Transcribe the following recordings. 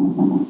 Gracias.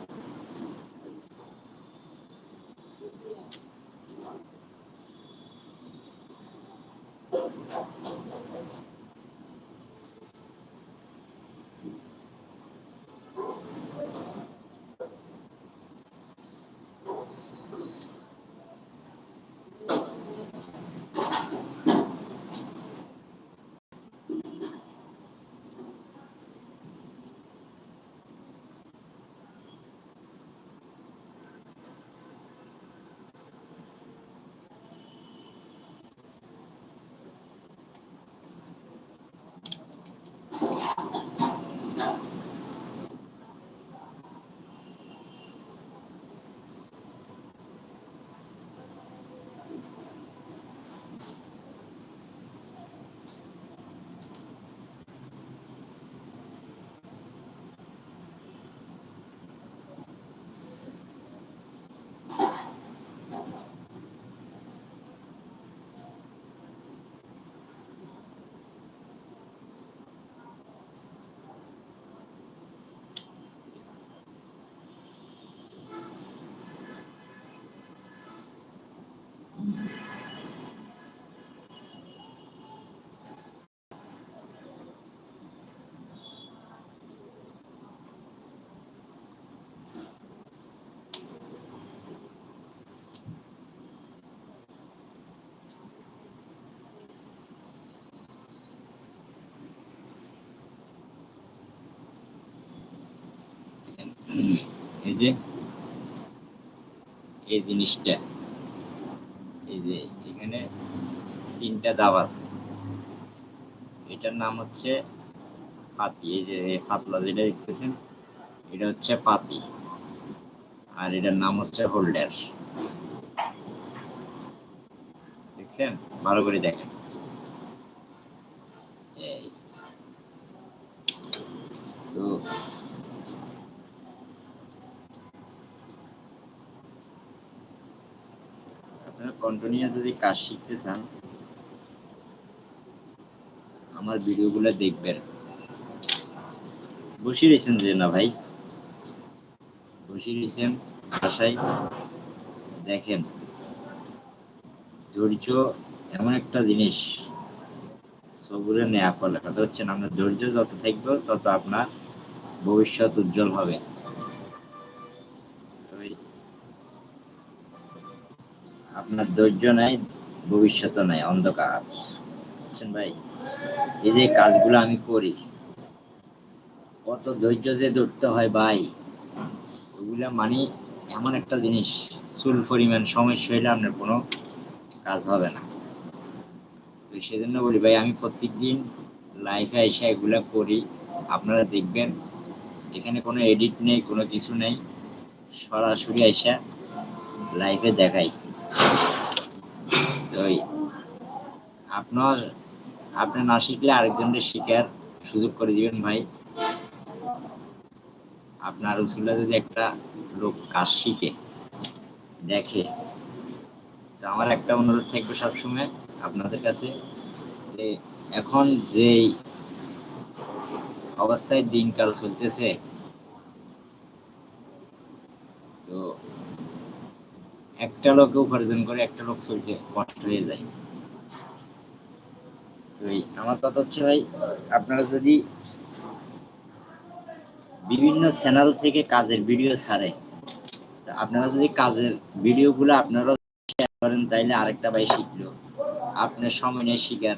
এই যে, এই জিনিসটা, এই যে এখানে তিনটা দাব আছে। এটার নাম হচ্ছে পাতি, এই যে পাতলা যেটা দেখতেছেন, এটা হচ্ছে পাতি। আর এটার নাম হচ্ছে হোল্ডার। দেখছেন? ভালো করে দেখেন তো আপনারা কন্টিনিউয়াস যদি কাজ শিখতে চান, আমার ভিডিওগুলো দেখবেন। বসে রয়েছেন যে না ভাই। বসে রয়েছেন বাসায়। দেখেন, ধৈর্য এমন একটা জিনিস, সবুরে নেয়া ফলে কথা হচ্ছে না আপনার ধৈর্য যত থাকবে, তত আপনার ভবিষ্যৎ উজ্জ্বল হবে। আপনার ধৈর্য নাই ভবিষ্যৎ নাই, অন্ধকার। বুঝছেন ভাই? এই যে কাজগুলো আমি করি, কত ধৈর্য যে ধরতে হয় ভাই, ওগুলা মানে এমন একটা জিনিস, চুল পরিমাণ, সমস্যা হইলে আপনার কোনো কাজ হবে না। তো সেজন্য বলি ভাই, আমি প্রত্যেক দিন লাইফে এসে এগুলো করি। আপনারা দেখবেন, এখানে কোনো এডিট নেই, কোনো কিছু নেই। সরাসরি আইসা লাইফে দেখাই। তো আপনার, আপনি না শিখলে সুযোগ করে দিবেন ভাই। আপনার যদি একটা লোক কাজ শিখে, দেখে, তো আমার একটা অনুরোধ থাকবে সবসময় আপনাদের কাছে যে এখন যেই অবস্থায় দিনকাল চলতেছে তো একটা লোক উপার্জন করে একটা লোক চলতে কষ্ট হয়ে যায়। তো আমার কথা হচ্ছে ভাই, আপনারা যদি বিভিন্ন চ্যানেল থেকে কাজের ভিডিও ছাড়ে আপনারা যদি কাজের ভিডিওগুলো আপনারা শেয়ার করেন, তাইলে আরেকটা ভাই শিখলো। আপনার সময় নেই শিখার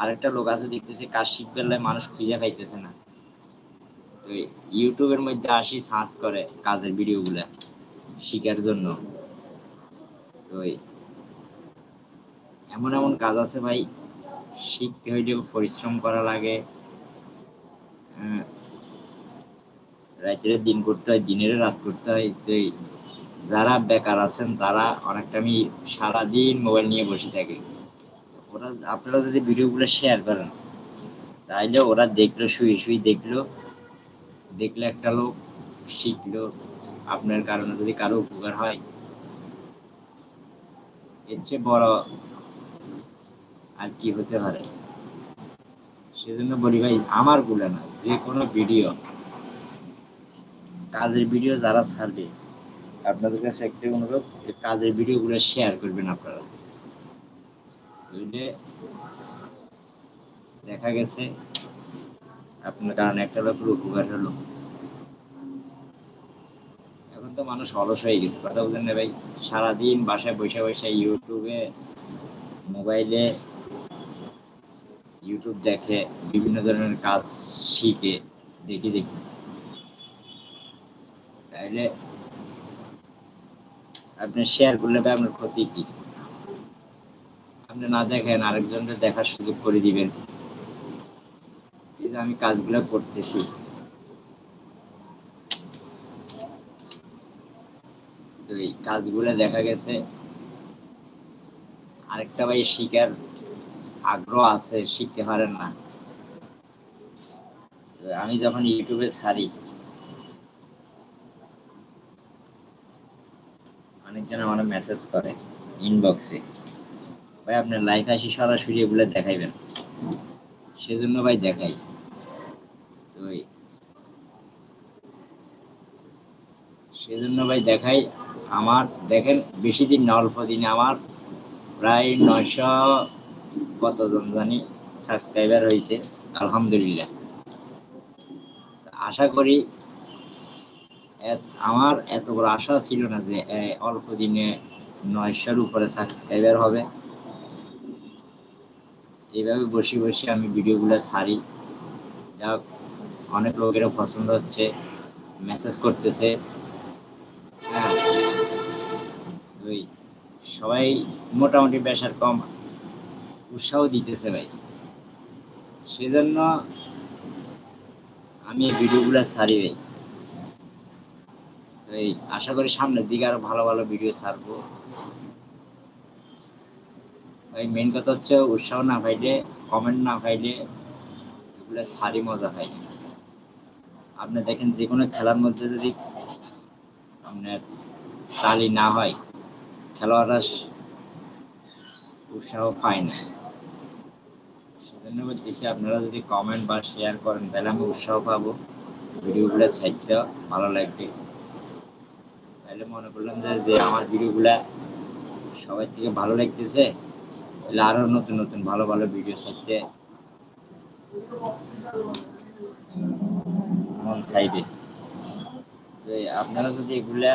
আরেকটা লোক আছে দেখতেছে, কাজ শিখবে মানুষ খুঁজে পাইতেছে না। তো ইউটিউবের মধ্যে আসি সার্চ করে কাজের ভিডিওগুলা শিখার জন্য। এমন এমন কাজ আছে ভাই। শিখতে হইলে পরিশ্রম করা লাগে। রাতের দিন করতে হয়, দিনের রাত করতে হয়। তো যারা বেকার আছেন, তারা অনেকটা আমি সারাদিন মোবাইল নিয়ে বসে থাকি। ওরা আপনারা যদি ভিডিওগুলো শেয়ার করেন, তাইলে ওরা দেখল, শুয়ে শুয়ে দেখল, দেখলে একটা লোক, শিখলো। আপনার কারণে যদি কারও উপকার হয় এর চেয়ে বড় আর কি হতে পারে? সেজন্য বলি ভাই, আমারগুলো না, যে কোনো ভিডিও কাজের ভিডিও যারা ছাড়বে, আপনাদের কাছে একটা অনুরোধ কাজের ভিডিওগুলো শেয়ার করবেন আপনারা। দেখা গেছে, আপনার কারণে একটা লোকের উপকার হলো। তো মানুষ অলস হয়ে গেছে। কথা বুঝেন না ভাই, সারাদিন বাসায় বসে বসে ইউটিউবে মোবাইলে ইউটিউব দেখে, বিভিন্ন ধরনের কাজ শিখে, দেখি দেখি। তাইলে আপনি শেয়ার করলে ভাই আপনার ক্ষতি কি? আপনি না দেখেন, আরেকজনকে দেখার সুযোগ করে দিবেন। এই যে আমি কাজগুলো করতেছি তো এই কাজগুলো দেখা গেছে। আরেকটা ভাই শিকার, আগ্রহ আছে, শিখতে পারেন না। আমি যখন ইউটিউবে ছাড়ি, অনেকজন আমার মেসেজ করে ইনবক্সে ভাই, আপনার লাইফ আসি, সরাসরি এগুলো দেখাইবেন। সেজন্য ভাই দেখাই। তো সেজন্য ভাই দেখাই। আমার, দেখেন, বেশি দিন না, অল্প দিনে আমার প্রায় নয়শো কতজন জানি সাবস্ক্রাইবার হয়েছে, আলহামদুলিল্লাহ। আশা করি আমার এত বড় আশা ছিল না যে অল্প দিনে নয়শোর উপরে সাবস্ক্রাইবার হবে। এইভাবে বসে বসে আমি ভিডিওগুলো ছাড়ি। যা অনেক লোকেরও পছন্দ হচ্ছে মেসেজ করতেছে। সবাই মোটামুটি বেশার কম। উৎসাহ দিতেছে ভাই। সেজন্য আমি ভিডিওগুলো ছাড়ি ভাই। তো এই আশা করি সামনের দিকে আরও ভালো ভালো ভিডিও ছাড়বো। ভাই মেন কথা হচ্ছে উৎসাহ না পাইলে কমেন্ট না পাইলে এগুলো সারি মজা পাই আপনি দেখেন যে কোনো খেলার মধ্যে যদি আপনার তালি না হয় খেলোয়াড়রা উৎসাহ পায় না। সেজন্য বলতেছি, আপনারা যদি কমেন্ট বা শেয়ার করেন, তাহলে আমি উৎসাহ পাবো। ভিডিওগুলো সাইডটা ভালো লাগবে। তাহলে মনে করলাম যে যে আমার ভিডিওগুলা সবার থেকে ভালো লাগতেছে, তাহলে আরও নতুন নতুন ভালো ভালো ভিডিও সাইডতে মন চাইবে। তো আপনারা যদি এগুলা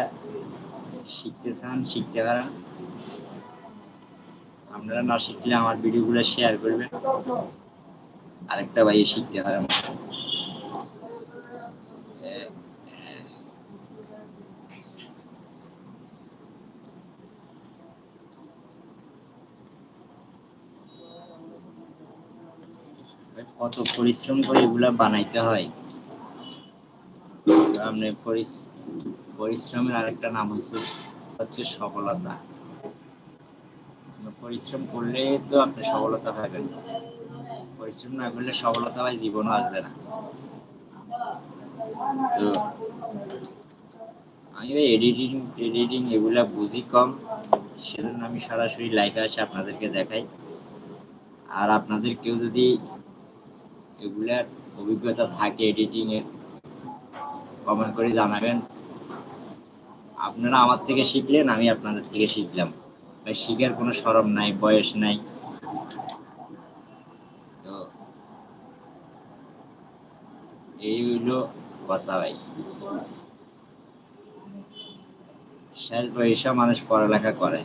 শিখতে চান, শিখতে পারেন। আপনারা না শিখলে আমার ভিডিওগুলো শেয়ার করবেন। আরেকটা ভাই শিখতে পারেন কত পরিশ্রম করে এগুলা বানাইতে হয়। আপনি পরিশ্রমের আরেকটা নাম হচ্ছে হচ্ছে সফলতা। পরিশ্রম করলে তো আপনি সফলতা পাবেন পরিশ্রম না করলে সফলতা হয়, জীবনও আসবে না। তো আমি এডিটিং এডিটিং এগুলা বুঝি কম, সেজন্য আমি সরাসরি লাইভে আসে আপনাদেরকে দেখাই। আর আপনাদের কেউ যদি এগুলার অভিজ্ঞতা থাকে এডিটিং এর কমেন্ট করে জানাবেন। আপনারা আমার থেকে শিখলেন, আমি আপনাদের থেকে শিখলাম। ভাই, শিখার কোনো সরম নাই, বয়স নাই। তো এই হইল কথা ভাই। শেষ বয়সে মানুষ পড়ালেখা করে।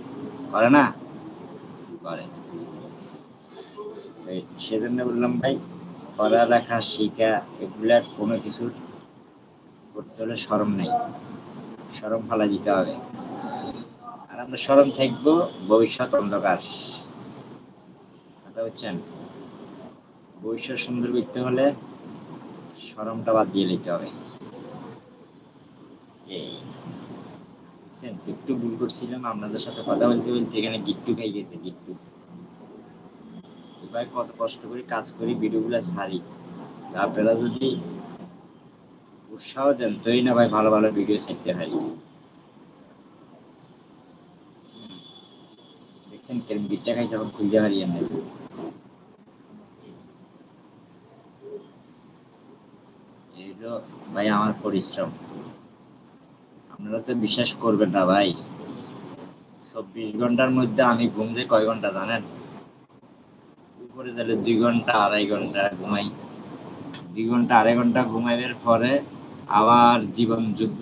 করে না? করে। সেজন্য বললাম ভাই, পড়ালেখা শিখা এগুলার কোনো কিছু করতে হলে সরম নেই। সরম ফালা দিতে হবে। আর আমরা সরম থাকব, ভবিষ্যৎ অন্ধকার। কথা হচ্ছেন ভবিষ্যৎ সুন্দর করতে হলে সরমটা বাদ দিয়ে নিতে হবে। এই। একটু ভুল করছিলাম, আপনাদের সাথে কথা বলতে বলতে এখানে গিট্টু খাই গেছে, গিট্টু। এবার কত কষ্ট করে কাজ করি, ভিডিওগুলো ছাড়ি। আপনারা যদি উৎসাহ দেন তৈরি না ভাই ভালো ভালো ভিডিও ছাড়তে পারি দেখছেন কেরম গিটটা খাইছে এখন খুঁজে হারিয়ে এনেছে এইগুলো ভাই আমার পরিশ্রম। আপনারা তো বিশ্বাস করবেন না ভাই। চব্বিশ ঘণ্টার মধ্যে আমি ঘুম যে কয় ঘণ্টা জানেন? উপরে গেলে দুই ঘণ্টা, আড়াই ঘণ্টা ঘুমাই। দুই ঘণ্টা, আড়াই ঘণ্টা ঘুমাইবার পরে আবার জীবন যুদ্ধ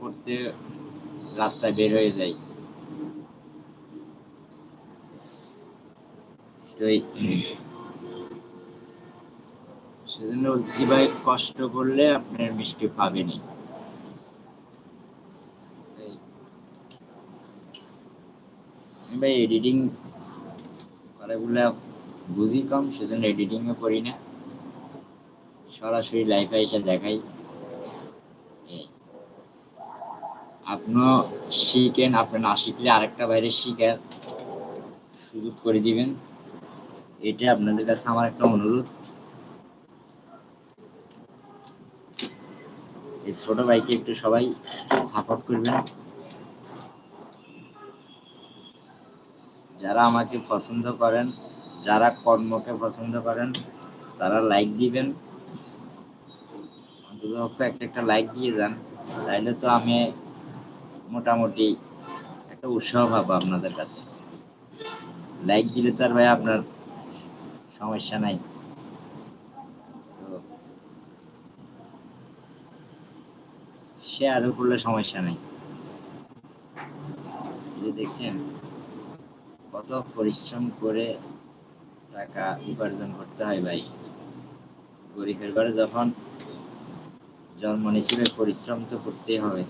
করতে রাস্তায় বের হয়ে যাই। সেজন্য বলছি ভাই কষ্ট করলে আপনার মিষ্টি আমি ভাই, এডিটিং করাগুলা বুঝি কম, সেজন্য এডিটিংও করি না। সরাসরি লাইফে এসে দেখাই। এই। আপনিও শিখেন, আপনি না শিখলে আরেকটা বাইরে শিখার সুযোগ করে দিবেন। এটা আপনাদের কাছে আমার একটা অনুরোধ। এই ছোট ভাইকে একটু সবাই সাপোর্ট করবেন। যারা আমাকে পছন্দ করেন, যারা কর্মকে পছন্দ করেন, তারা লাইক দিবেন। একটা একটা লাইক দিয়ে যান, তাইলে তো আমি মোটামুটি একটা উৎসাহ পাবো আপনাদের কাছে। লাইক দিলে তো আর ভাই আপনার সমস্যা নাই। শেয়ারও করলে সমস্যা নাই। যে দেখছেন, কত পরিশ্রম করে টাকা উপার্জন করতে হয় ভাই। গরিবের ঘরে যখন জন্ম নিয়েছিল পরিশ্রম তো করতেই হবে।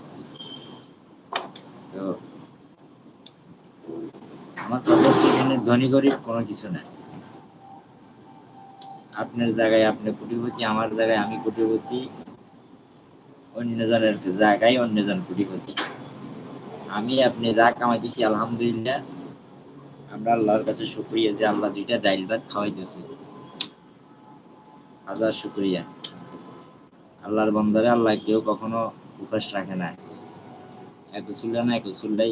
তো আমার কথা হচ্ছে এখানে ধনী গরিব কোনো কিছু না। আপনার জায়গায় আপনি কোটিপতি, আমার জায়গায় আমি কোটিপতি অন্যজনের জায়গায় অন্যজন কোটিপতি। আমি আপনি যা কামাইতেছি, আলহামদুলিল্লাহ, আমরা আল্লাহর কাছে শুক্রিয়া যে আল্লাহ দুইটা ডাইল ভাত খাওয়াইতেছে। হাজার শুক্রিয়া। আল্লাহর বন্দরে আল্লাহ কেউ কখনো উপাস রাখে না। এক ছিল না, এক চুল্লাই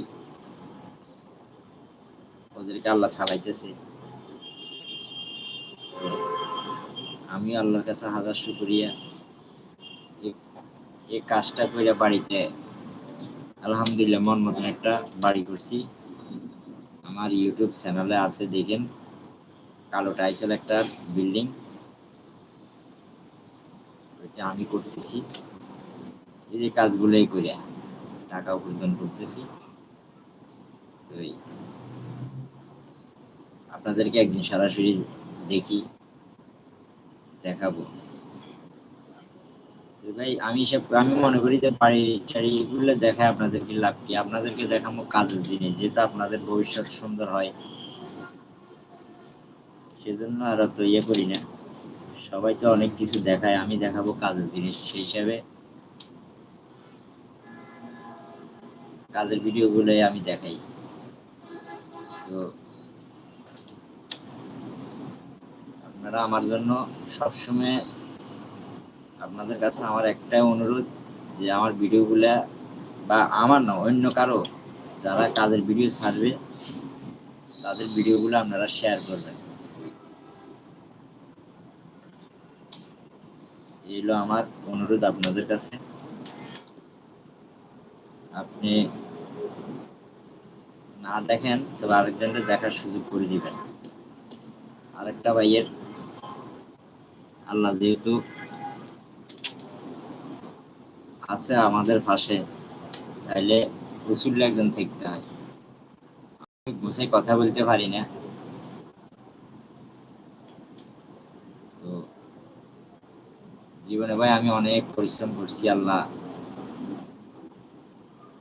ওদেরকে আল্লাহ চালাইতেছে। আমি আল্লাহর কাছে হাজার শুক্রিয়া। এই কাজটা করে বাড়িতে আলহামদুলিল্লাহ মন মতন একটা বাড়ি করছি। আমার ইউটিউব চ্যানেলে আছে, দেখেন কালো টাইসেল একটা বিল্ডিং। ওইটা আমি করতেছি। এই যে কাজগুলোই করে টাকা উপার্জন করতেছি। তো আপনাদেরকে একদিন সরাসরি দেখি, দেখাবো। ভাই, আমি সব, আমি মনে করি যে বাড়ি টাড়ি এগুলো দেখায় আপনাদেরকে লাভ কি? আপনাদেরকে দেখাবো কাজের জিনিস যেটা আপনাদের ভবিষ্যৎ সুন্দর হয়। সেজন্য আর অত ইয়ে করি না। সবাই তো অনেক কিছু দেখায়, আমি দেখাবো কাজের জিনিস সেই হিসাবে। কাজের ভিডিও গুলোই আমি দেখাই। তো আপনারা আমার জন্য সবসময় আপনাদের কাছে আমার একটাই অনুরোধ যে আমার ভিডিওগুলা বা আমার না, অন্য কারও যারা কাজের ভিডিও ছাড়বে, তাদের ভিডিওগুলো আপনারা শেয়ার করবেন। এই হলো আমার অনুরোধ আপনাদের কাছে। আপনি না দেখেন, তবে আরেকজনের দেখার সুযোগ করে দিবেন। আরেকটা ভাইয়ের আল্লাহ যেহেতু আছে আমাদের পাশে, তাইলে প্রচুর একজন থাকতে হয়। আমি বসে কথা বলতে পারি না তো জীবনে ভাই আমি অনেক পরিশ্রম করছি, আল্লাহ।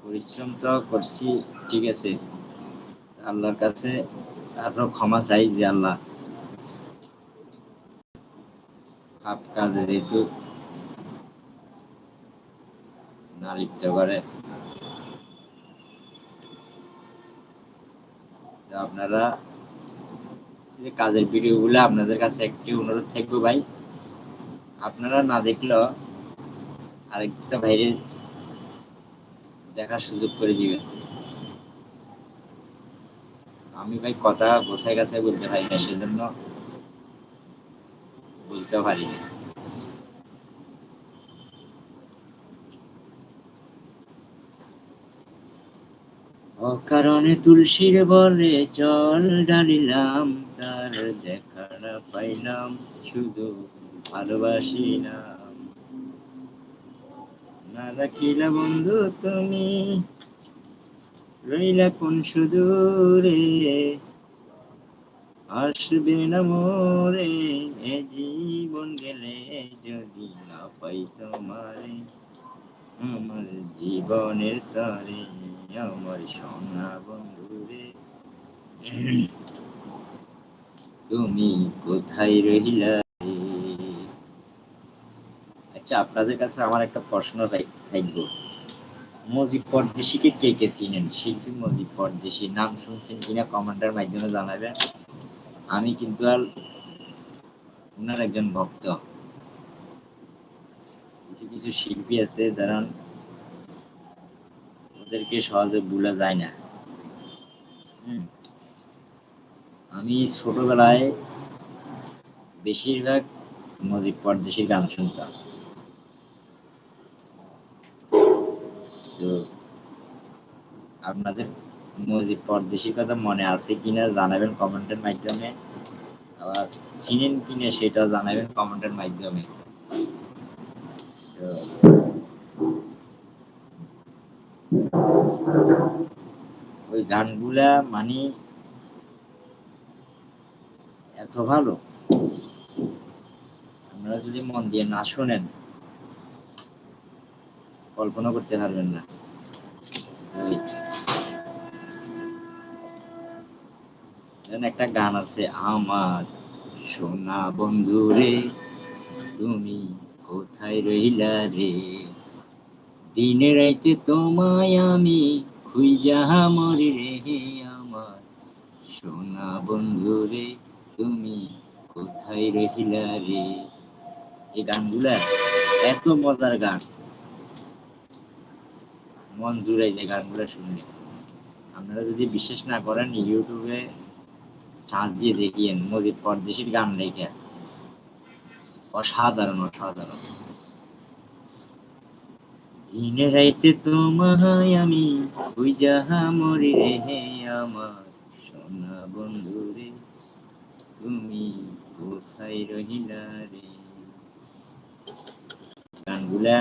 পরিশ্রম তো করছি, ঠিক আছে। আল্লাহর কাছে তারপর ক্ষমা চাই যে আল্লাহ। কাজে যেহেতু না লিখতে পারে আপনারা কাজের ভিডিওগুলো আপনাদের কাছে একটি অনুরোধ থাকবে ভাই। আপনারা না দেখলেও আরেকটা বাইরে দেখার সুযোগ করে দিবেন। আমি ভাই কথা গোছায় গাছায় বলতে পারি না, সেজন্য বলতে পারি অকারণে তুলসীর বলে জল ডালিলাম তার দেখা পাইলাম শুধু ভালোবাসি না। না রাখিলা বন্ধু তুমি, রইলা কোন সুদূরে? আসবে না মোরে, এ জীবন গেলে যদি না পাই তোমারে। আমার জীবনের তরে, আমার সোনা বন্ধুরে। তুমি কোথায় রহিলা? আচ্ছা আপনাদের কাছে আমার একটা প্রশ্ন থাকব মজিব পরদেশিকে কে কে চিনেন? শিল্পী মজিব পরদেশি। নাম শুনছেন কিনা কমান্ডার মাধ্যমে জানাবেন। আমি কিন্তু আর ওনার একজন ভক্ত। কিছু কিছু শিল্পী আছে যারা ওদেরকে সহজে ভুলা যায় না। আমি ছোটবেলায় বেশিরভাগ মজিব পরদেশির গান শুনতাম। আপনাদের মজিব পরদেশির কথা মনে আছে কিনা জানাবেন কমেন্টের মাধ্যমে। আবার চিনেন কিনা সেটা জানাবেন কমেন্টের মাধ্যমে। ওই গানগুলা মানে এত ভালো। আপনারা যদি মন দিয়ে না শোনেন কল্পনা করতে পারবেন না। একটা গান আছে, আমার সোনা বন্ধু রে, তুমি কোথায় রইলা রে? দিনে রাইতে তোমায় আমি খুঁজা মরি রে আমার সোনা বন্ধু রে, তুমি কোথায় রহিলা রে? এই গানগুলা এত মজার গান। মন জুড়াই যে গানগুলো শুনলে। আপনারা যদি বিশ্বাস না করেন, ইউটিউবে চার্জ দিয়ে দেখিয়েন, মজিদ পরদেশির গান রেখে অসাধারণ অসাধারণ। দিনে রাইতে তোমায় আমি যাহা মরি রে আমার। সোনা বন্ধু রে, তুমি কোথায় রহিলা রে? গানগুলা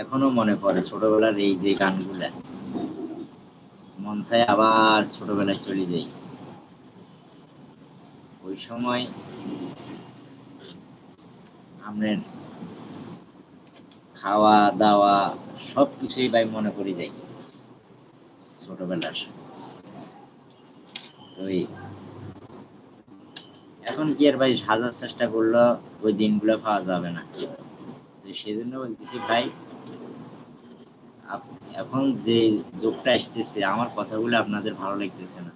এখনও মনে পড়ে ছোটবেলার এই যে গানগুলা। মন চায় আবার ছোটবেলায় চলে যাই। ওই সময় আমরা খাওয়া দাওয়া সব কিছুই ভাই মনে করি যাই ছোটবেলার তো এখন কি আর ভাই সাজার চেষ্টা করল, ওই দিনগুলো পাওয়া যাবে না। তো সেজন্য বলতেছি ভাই এখন যে যোগটা আসতেছে, আমার কথাগুলো আপনাদের ভালো লাগতেছে না।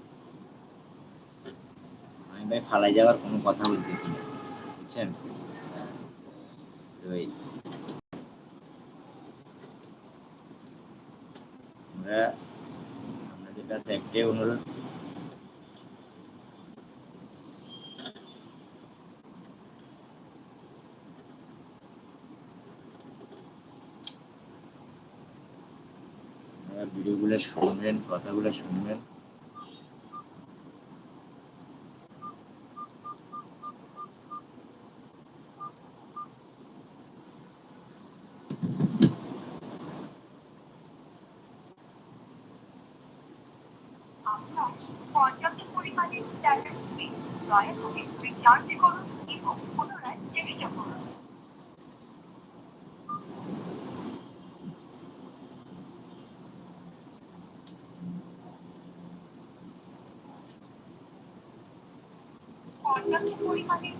আমি ভাই ফালাই যাওয়ার কোনো কথা বলতেছি না, বুঝছেন? তো আমরা আপনাদের কাছে একটাই অনুরোধ আপনারা ভিডিওগুলো শুনবেন কথাগুলো শুনবেন আপনার পর্যাপ্ত পরিমাণে ডেটা নেই দয়া করে রিচার্জ করুন এবং পুনরায় চেষ্টা করুন পর্যাপ্ত পরিমাণে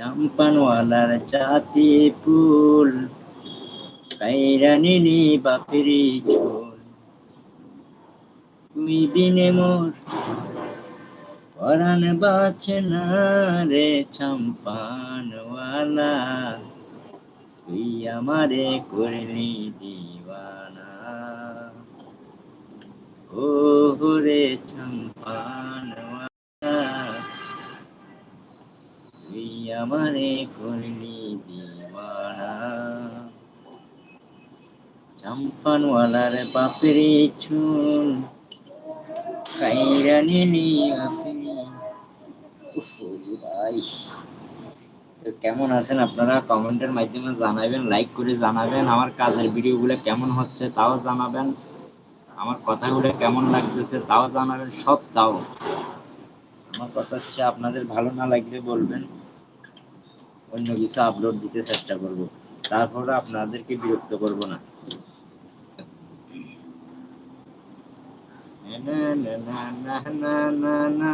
চম্পানওয়ালার জাতি ফুল কাইরা নিলি বাপেরি চোল তুই দিনে মোর পরাণ বাঁচে না রে চম্পানওয়ালা তুই আমারে করলি দিওয়ানা। ও রে চম্পানওয়ালা তুই আমারে করলি দিওয়ানা। চম্পানওয়ালার বাপেরে চুন কাইরা নিলি ভাই তো কেমন আছেন আপনারা? কমেন্টের মাধ্যমে জানাবেন লাইক করে জানাবেন আমার কাজের ভিডিওগুলো কেমন হচ্ছে তাও জানাবেন। আমার কথাগুলো কেমন লাগতেছে তাও জানাবেন, সব তাও। আমার কথা হচ্ছে আপনাদের ভালো না লাগলে বলবেন। অন্য কিছু আপলোড দিতে চেষ্টা করব তারপরে আপনাদেরকে বিরক্ত করব না না না না না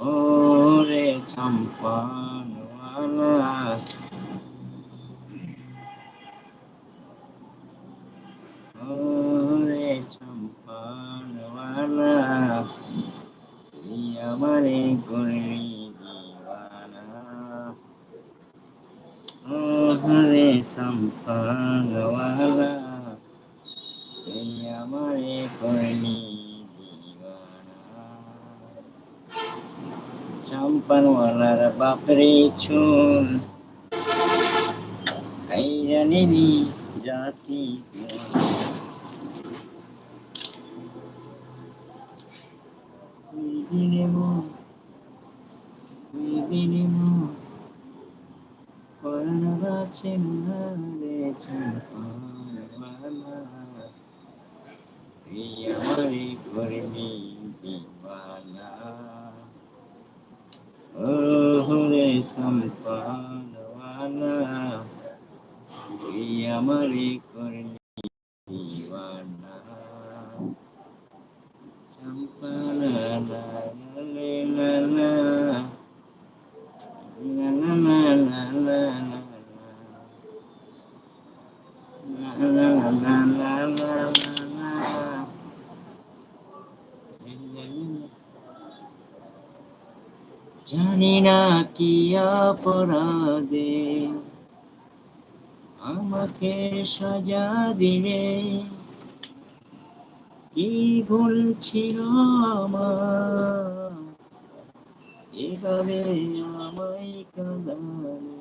ওরে চম্পানওয়ালা। ওরে চম্পানওয়ালা তুই আমারে করলি দিওয়ানা। ওরে চম্পানওয়ালা তুই আমারে করলি পানওয়ালার বাপরে চুল। তাই জানিনি জাতি করোনা বাঁচে না রে চুল করবি দিবানা অহুরে সম্পানওয়ালা তুই আমারে করলি দিওয়ানা সম্পানওয়ালা কি অপরাধে? আমাকে সাজা দিলে কি ভুল ছিল আমার? এভাবে আমায় কাঁদালে